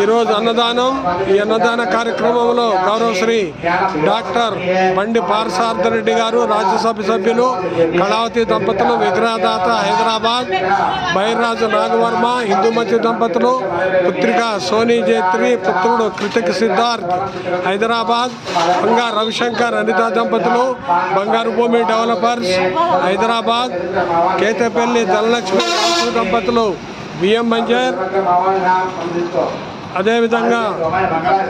ఈరోజు అన్నదానం ఈ అన్నదాన కార్యక్రమంలో గౌరవశ్రీ డాక్టర్ బండి పారసార్థరెడ్డి గారు రాజ్యసభ సభ్యులు కళావతి దంపతులు విగ్రహదాత హైదరాబాద్ బైర్రాజు నాగవర్మ హిందూమతి దంపతులు పుత్రిక సోనీ జైత్రి పుత్రుడు కృతిక్ సిద్ధార్థ్ హైదరాబాద్ బంగారు రవిశంకర్ అనిత దంపతులు బంగారు భూమి డెవలపర్స్ హైదరాబాద్ కేతపల్లి ధనలక్ష్మి దంపతులు బిఎం మంజర్ అదేవిధంగా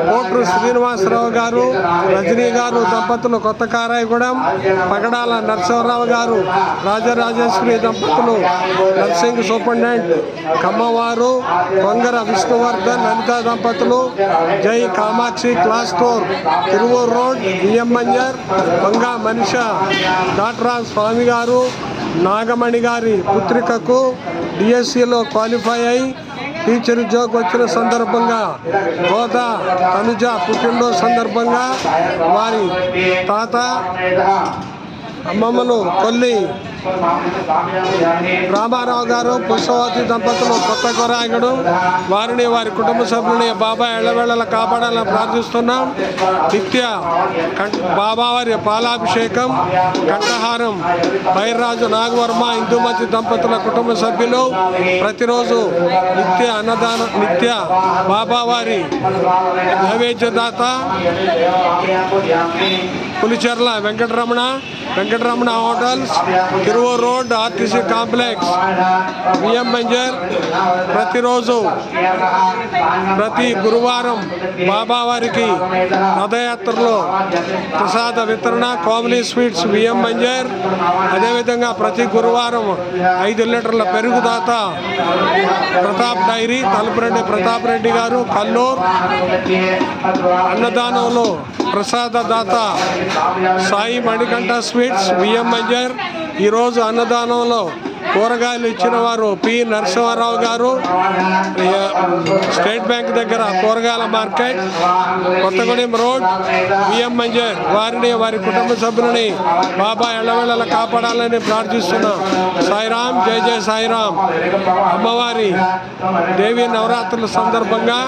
కోట్రు శ్రీనివాసరావు గారు రజనీ గారు దంపతులు కొత్త కారాయగూడెం పగడాల నరసింహరావు గారు రాజరాజేశ్వరి దంపతులు నర్సింగ్ సూపరింటెండెంట్ కమ్మవారు కొంగర విష్ణువర్ధన్ లలిత దంపతులు Jai Kamakshi glass store Tiruvuru road BM Manjar బంగా మనిష డాక్టరా స్వామి గారు నాగమణి గారి పుత్రికకు డిఎస్సిలో క్వాలిఫై అయి టీచర్ ఉద్యోగం వచ్చిన సందర్భంగా గోదా తనుజ పుట్టినరోజు సందర్భంగా వారి తాత అమ్మమ్మను కొల్లి రామారావు గారు పుష్పవతి దంపతులు కొత్త కొరాయకుడు వారిని వారి కుటుంబ సభ్యులని బాబా ఎళ్ళవేళలా కాపాడాలని ప్రార్థిస్తున్నాం. నిత్య కం- బాబా వారి పాలాభిషేకం కంఠహారం బైర్రాజు నాగవర్మ ఇందుమతి దంపతుల కుటుంబ సభ్యులు ప్రతిరోజు నిత్య అన్నదాన నిత్య బాబావారి నైవేద్యదాత Pulicherla Venkataramana Venkataramana hotels తిరువో road RTC complex. BM Banjar ప్రతిరోజు ప్రతి గురువారం బాబావారికి రథయాత్రలో ప్రసాద వితరణ కోమలీ స్వీట్స్ బిఎం బంజర్. అదేవిధంగా ప్రతి గురువారం ఐదు లీటర్ల పెరుగుదాత ప్రతాప్ డైరీ తలుపురెడ్డి ప్రతాప్ రెడ్డి గారు కల్లూరు. అన్నదానంలో ప్రసాద దాత సాయి మణికంఠ స్వీట్స్ బిఎం మంజర్ ఈరోజు అన్నదానంలో కూరగాయలు ఇచ్చిన వారు పి నరసింహారావు గారు. స్టేట్ బ్యాంక్ దగ్గర కూరగాయల market Kothagudem road BM Manjar వారిని వారి కుటుంబ సభ్యులని బాబా ఎళ్ళవేళలా కాపాడాలని ప్రార్థిస్తున్నాం. సాయిరాం జై జై సాయిరాం. అమ్మవారి దేవి నవరాత్రుల సందర్భంగా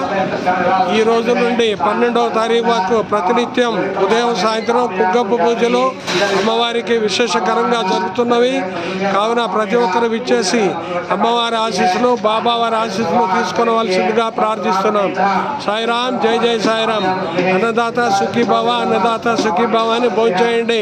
ఈ రోజు నుండి పన్నెండవ తారీఖు వరకు ప్రతినిత్యం ఉదయం సాయంత్రం కుగ్గప్ప పూజలు అమ్మవారికి విశేషకరంగా జరుగుతున్నవి. కావున ప్రతి ఒక్కరు విచ్చేసి అమ్మవారి ఆశీస్సులు బాబావారి ఆశీస్సులు తీసుకోవలసిందిగా ప్రార్థిస్తున్నాం. సాయిరాం జై జై సాయిరాం అన్నదాత సుఖీ భవ అన్నదాత సుఖీ భవ అని భోజేయండి